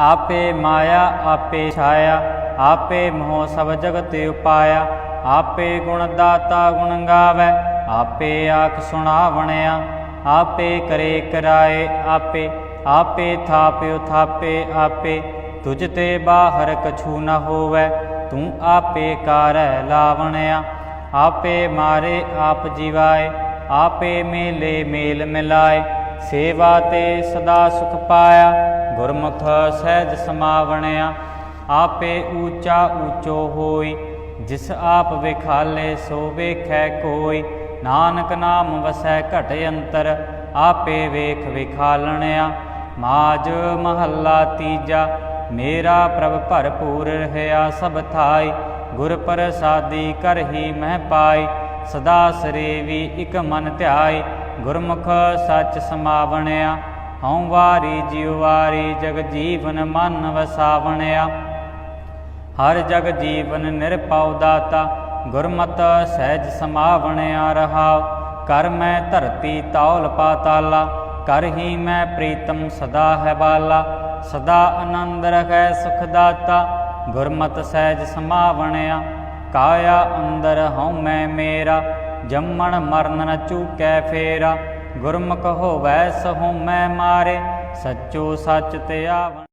ਆਪੇ ਮਾਇਆ, ਆਪੇ ਛਾਇਆ, ਆਪੇ ਮੋਹ ਸਭ ਜਗਤ ਉਪਾਇਆ, ਆਪੇ ਗੁਣ ਦਾਤਾ ਗੁਣ ਗਾਵੇ, ਆਪੇ ਆਖ ਸੁਣਾਵਣਿਆ, ਆਪੇ ਕਰੇ ਕਰਾਏ ਆਪੇ ਆਪੇ ਥਾਪਿਓ ਥਾਪੇ ਆਪੇ, ਤੁਝ ਤੇ ਬਾਹਰ ਕਛੂ ਨਾ ਹੋਵੇ, ਤੂੰ ਆਪੇ ਕਰੈ ਲਾਵਣਿਆ, ਆਪੇ ਮਾਰੇ ਆਪ ਜੀਵਾਏ, ਆਪੇ ਮੇਲੇ ਮੇਲ ਮਿਲਾਏ ਸੇਵਾ ਤੇ ਸਦਾ ਸੁਖ ਪਾਇਆ, ਗੁਰਮੁਖ ਸਹਿਜ ਸਮਾਵਣਿਆ, ਆਪੇ ਊਚਾ ਊਚੋ ਹੋਈ, ਜਿਸ ਆਪ ਵਿਖਾਲੇ ਸੋ ਵੇਖੈ ਕੋਈ, ਨਾਨਕ ਨਾਮ ਵਸੈ ਘਟ ਅੰਤਰ, ਆਪੇ ਵੇਖ ਵਿਖਾਲਣਿਆ, ਮਾਜ ਮਹੱਲਾ ਤੀਜਾ, ਮੇਰਾ ਪ੍ਰਭ ਭਰਪੂਰ ਰਹਿਆ ਸਭ ਥਾਈ, ਗੁਰ ਪ੍ਰਸਾਦੀ ਕਰਹੀ ਮਹਿ ਪਾਈ, ਸਦਾ ਸਰੇਵੀ ਇਕ ਮਨ ਧਿਆਈ ਗੁਰਮੁਖ ਸੱਚ ਸਮਾਵਣਿਆ, ਹਉ ਵਾਰੀ ਜਿਉ ਵਾਰੀ ਜਗ ਜੀਵਨ ਮਨ ਵਸਾਵਣਿਆ। ਹਰ ਜਗ ਜੀਵਨ ਨਿਰਪਉ ਦਾਤਾ, ਗੁਰਮਤ ਸਹਿਜ ਸਮਾਵਣਿਆ ਰਹਾਉ ਕਰ ਮੈਂ ਧਰਤੀ ਤੌਲ ਪਾਤਾਲਾ, ਕਰ ਹੀ ਮੈਂ ਪ੍ਰੀਤਮ ਸਦਾ ਹੈ ਬਾਲਾ। ਸਦਾ ਆਨੰਦ ਰਖੈ ਸੁਖ ਦਾਤਾ, ਗੁਰਮਤਿ ਸਹਿਜ ਸਮਾਵਣਿਆ। ਕਾਇਆ ਅੰਦਰ ਹਉ ਮੈਂ ਮੇਰਾ ਜੰਮਣ ਮਰਨ ਨ ਚੂਕੈ ਫੇਰਾ ਗੁਰਮੁਖ ਹੋਵੈ ਸਹੂ ਮੈਂ ਮਾਰੇ ਸੱਚੋ ਸੱਚ ਤੇ ਆਵਣ।